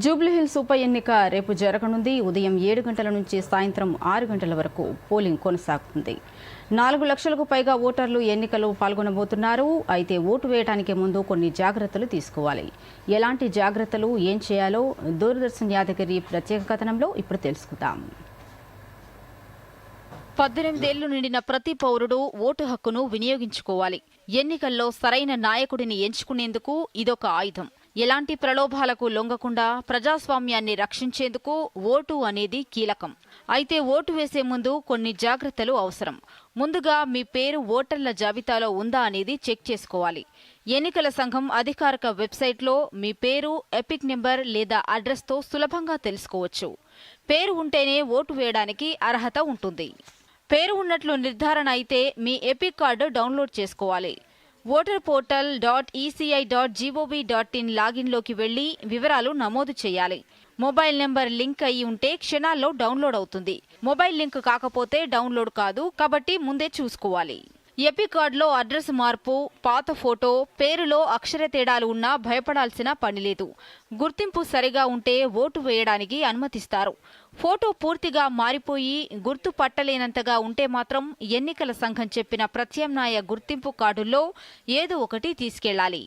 జూబ్లీహిల్స్ ఉప ఎన్నిక రేపు జరగనుంది. ఉదయం ఏడు గంటల నుంచి సాయంత్రం ఆరు గంటల వరకు పోలింగ్ కొనసాగుతుంది. నాలుగు లక్షలకు పైగా ఓటర్లు ఎన్నికలు పాల్గొనబోతున్నారు. అయితే ఓటు వేయడానికి ముందు కొన్ని జాగ్రత్తలు తీసుకోవాలి. ఎలాంటి జాగ్రత్తలు ఏం చేయాలో దూరదర్శన్ యాదగిరి ప్రత్యేక కథనంలో ఇప్పుడు తెలుసుకుందాం. పద్దెనిమిదేళ్ళు నిండిన ప్రతి పౌరుడు ఓటు హక్కును వినియోగించుకోవాలి. ఎన్నికల్లో సరైన నాయకుడిని ఎంచుకునేందుకు ఇదొక ఆయుధం. ఎలాంటి ప్రలోభాలకు లొంగకుండా ప్రజాస్వామ్యాన్ని రక్షించేందుకు ఓటు అనేది కీలకం. అయితే ఓటు వేసే ముందు కొన్ని జాగ్రత్తలు అవసరం. ముందుగా మీ పేరు ఓటర్ల జాబితాలో ఉందా అనేది చెక్ చేసుకోవాలి. ఎన్నికల సంఘం అధికారిక వెబ్సైట్లో మీ పేరు ఎపిక్ నెంబర్ లేదా అడ్రస్తో సులభంగా తెలుసుకోవచ్చు. పేరు ఉంటేనే ఓటు వేయడానికి అర్హత ఉంటుంది. పేరు ఉన్నట్లు నిర్ధారణ అయితే మీ ఎపిక్ కార్డు డౌన్లోడ్ చేసుకోవాలి. Voter portal dot ECI dot gov dot in లాగిన్లోకి వెళ్ళి వివరాలు నమోదు చేయాలి. మొబైల్ నెంబర్ లింక్ అయి ఉంటే క్షణాల్లో డౌన్లోడ్ అవుతుంది. మొబైల్ లింక్ కాకపోతే డౌన్లోడ్ కాదు కాబట్టి ముందే చూసుకోవాలి. ఎపి కార్డులో అడ్రస్ మార్పు పాత ఫోటో పేరులో అక్షర తేడాలు ఉన్నా భయపడాల్సిన పని లేదు. గుర్తింపు సరిగా ఉంటే ఓటు వేయడానికి అనుమతిస్తారు. ఫోటో పూర్తిగా మారిపోయి గుర్తు పట్టలేనంతగా ఉంటే మాత్రం ఎన్నికల సంఘం చెప్పిన ప్రత్యామ్నాయ గుర్తింపు కార్డుల్లో ఏదో ఒకటి తీసుకెళ్ళాలి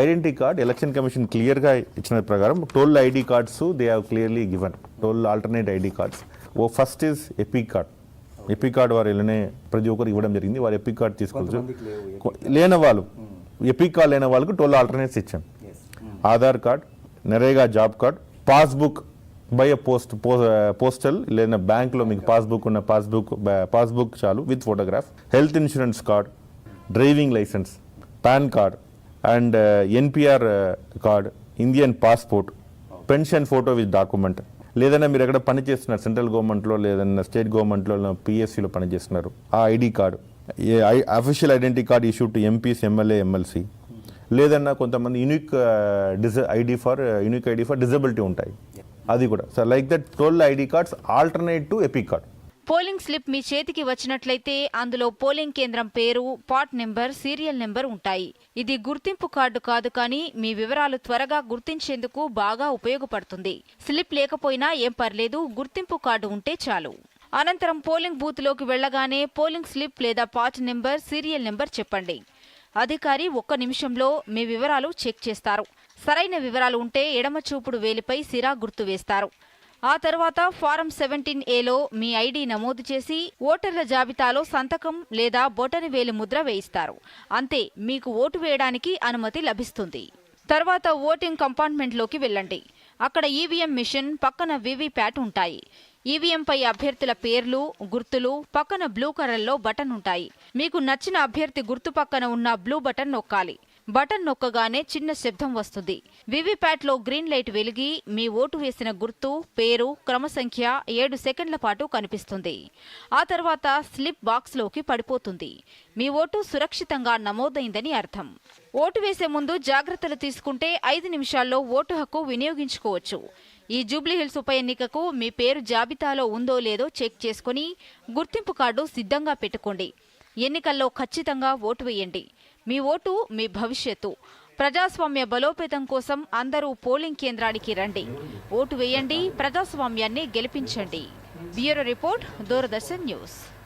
ఐడెంటిటీ కార్డ్ ఎలక్షన్ కమిషన్ క్లియర్గా ఇచ్చిన ప్రకారం total ID cards they have clearly given. Total alternate ID cards. Oh first is EPIC card. EPIC card వారు వెళ్ళనే ప్రతి ఒక్కరికి ఇవ్వడం జరిగింది. వారు ఎపిక్ కార్డ్ తీసుకోవచ్చు లేని వాళ్ళు ఎపిక్ కార్డ్ లేని వాళ్ళకు టోల్ ఆల్టర్నేట్స్ ఇచ్చాం. Aadhaar card NREGA job card passbook by post postal లేదా బ్యాంక్లో మీకు పాస్బుక్ ఉన్న పాస్బుక్ పాస్బుక్ చాలు with photograph. Health insurance card driving licence PAN card and NPR card Indian passport pension photo with document. లేదన్నా మీరు ఎక్కడ పని చేస్తున్నారు? సెంట్రల్ గవర్నమెంట్లో లేదన్నా స్టేట్ గవర్నమెంట్లో పిఎస్సిలో పని చేస్తున్నారు. ఆ ID card official identity card issue to MPs MLA MLC లేదన్నా కొంతమంది unique డిజ ID for unique ID for disability ఉంటాయి. అది కూడా. So like that twelve ID cards alternate to EPIC card polling slip మీ చేతికి వచ్చినట్లయితే అందులో పోలింగ్ కేంద్రం పేరు పాట్ నెంబర్ సీరియల్ నెంబర్ ఉంటాయి. ఇది గుర్తింపు కార్డు కాదు కానీ మీ వివరాలు త్వరగా గుర్తించేందుకు బాగా ఉపయోగపడుతుంది. స్లిప్ లేకపోయినా ఏం పర్లేదు గుర్తింపు కార్డు ఉంటే చాలు. అనంతరం పోలింగ్ బూత్లోకి వెళ్ళగానే పోలింగ్ స్లిప్ లేదా పాట్ నెంబర్ సీరియల్ నెంబర్ చెప్పండి. అధికారి ఒక్క నిమిషంలో మీ వివరాలు చెక్ చేస్తారు. సరైన వివరాలు ఉంటే ఎడమ చూపుడు వేలిపై సిరా గుర్తు వేస్తారు. ఆ తర్వాత ఫారం సెవెంటీన్ ఏలో మీ ఐడి నమోదు చేసి ఓటర్ల జాబితాలో సంతకం లేదా బొటని వేలి ముద్ర వేయిస్తారు. అంతే మీకు ఓటు వేయడానికి అనుమతి లభిస్తుంది. తర్వాత ఓటింగ్ కంపార్ట్మెంట్లోకి వెళ్ళండి. అక్కడ ఈవీఎం మిషన్ పక్కన వివిప్యాట్ ఉంటాయి. ఈవీఎంపై అభ్యర్థుల పేర్లు గుర్తులు పక్కన బ్లూ కలర్లో బటన్ ఉంటాయి. మీకు నచ్చిన అభ్యర్థి గుర్తు పక్కన ఉన్న బ్లూ బటన్ నొక్కాలి. బటన్ నొక్కగానే చిన్న శబ్దం వస్తుంది. వివిప్యాట్లో గ్రీన్ లైట్ వెలిగి మీ ఓటు వేసిన గుర్తు పేరు క్రమ సంఖ్య ఏడు సెకండ్ల పాటు కనిపిస్తుంది. ఆ తర్వాత స్లిప్ బాక్స్లోకి పడిపోతుంది. మీ ఓటు సురక్షితంగా నమోదైందని అర్థం. ఓటు వేసే ముందు జాగ్రత్తలు తీసుకుంటే ఐదు నిమిషాల్లో ఓటు హక్కు వినియోగించుకోవచ్చు. ఈ జూబ్లీహిల్స్ ఉప ఎన్నికకు మీ పేరు జాబితాలో ఉందో లేదో చెక్ చేసుకుని గుర్తింపు కార్డు సిద్ధంగా పెట్టుకోండి. ఎన్నికల్లో ఖచ్చితంగా ఓటు వేయండి. మీ ఓటు మీ భవిష్యత్తు. ప్రజాస్వామ్య బలోపేతం కోసం అందరూ పోలింగ్ కేంద్రానికి రండి. ఓటు వేయండి ప్రజాస్వామ్యాన్ని గెలిపించండి. Bureau report Doordarshan news.